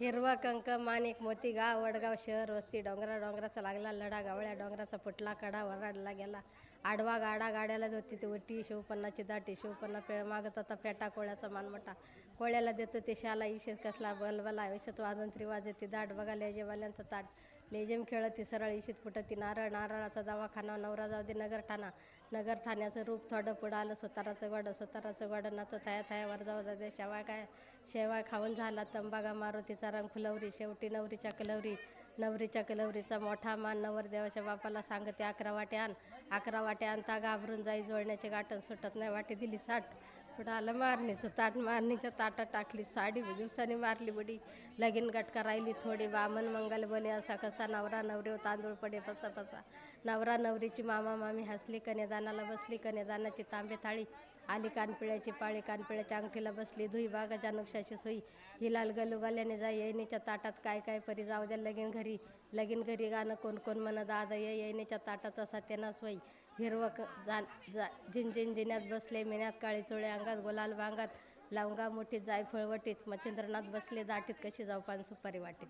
हिरवा कंक माणिक मोती गाव वडगाव शहर वस्ती डोंगरा डोंगराचा लागला लढा गावळ्या डोंगराचा फुटला कडा वराडला गेला. आडवा गाडा गाड्याला होती ती वटी शिवपन्नाची दाटी शिवपन्ना पे मागत होता पेटा कोळ्याचा मानमटा कोळ्याला देतो ते शाला इशेस कसला बलबला आयुष्यात वाजन त्रिवाज ती दाट बघा लेजेवाल्यांचं ताट. लेजेम खेळती सरळ इशीत फुटती नारळ नारळाचा दवाखाना नवरा जाऊ दे नगर ठाणा. नगर ठाण्याचं रूप थोडं पुढं आलं सुताराचं गोडं सुताराचं गोडं नाचं थाया थायावर जाऊ दे शेवाय काय शेवाय खाऊन झाला तंबागा मारुतीचा रंग फुलवरी शेवटी नवरीच्या कलवरी. नवरीच्या कलवरीचा मोठा मान नवरदेवाच्या बापाला सांगते अकरा वाटे आण अकरा वाटे आणता घाबरून जाई जोडण्याचे गाठण सुटत नाही वाटे दिली साठ. पुढं आलं मारणीचं ताट मारणीच्या ताटात टाकली साडी दिवसाने मारली बडी. लगीन गटका राहिली थोडी वामन मंगल बने असा कसा नवरा नवरी तांदूळ पडे पसा पसा नवरा नवरीची मामा मामी हसली कन्यादानाला बसली कन्यादानाची तांबे थाळी. आली कानपिळ्याची पाळी कानपिळ्याच्या अंगठीला बसली धुई बागाच्या नुकशाची सोयी हिलाल गलुगाल्याने जा येणीच्या ताटात काय काय परी जाऊ द्या लगीन घरी. लगीन घरी गाणं कोण कोण म्हण दादा ये येणीच्या ताटाचा त्यांना होई. हिरवं क जा जा जिंजिन जिन्यात बसले मिन्यात काळी चोळे अंगात गुलाल बांगात लवंगा मोठीत जायफळ वटीत मच्छिंद्रनाथ बसले दाटीत कशी जाऊ पान सुपारी वाटीत?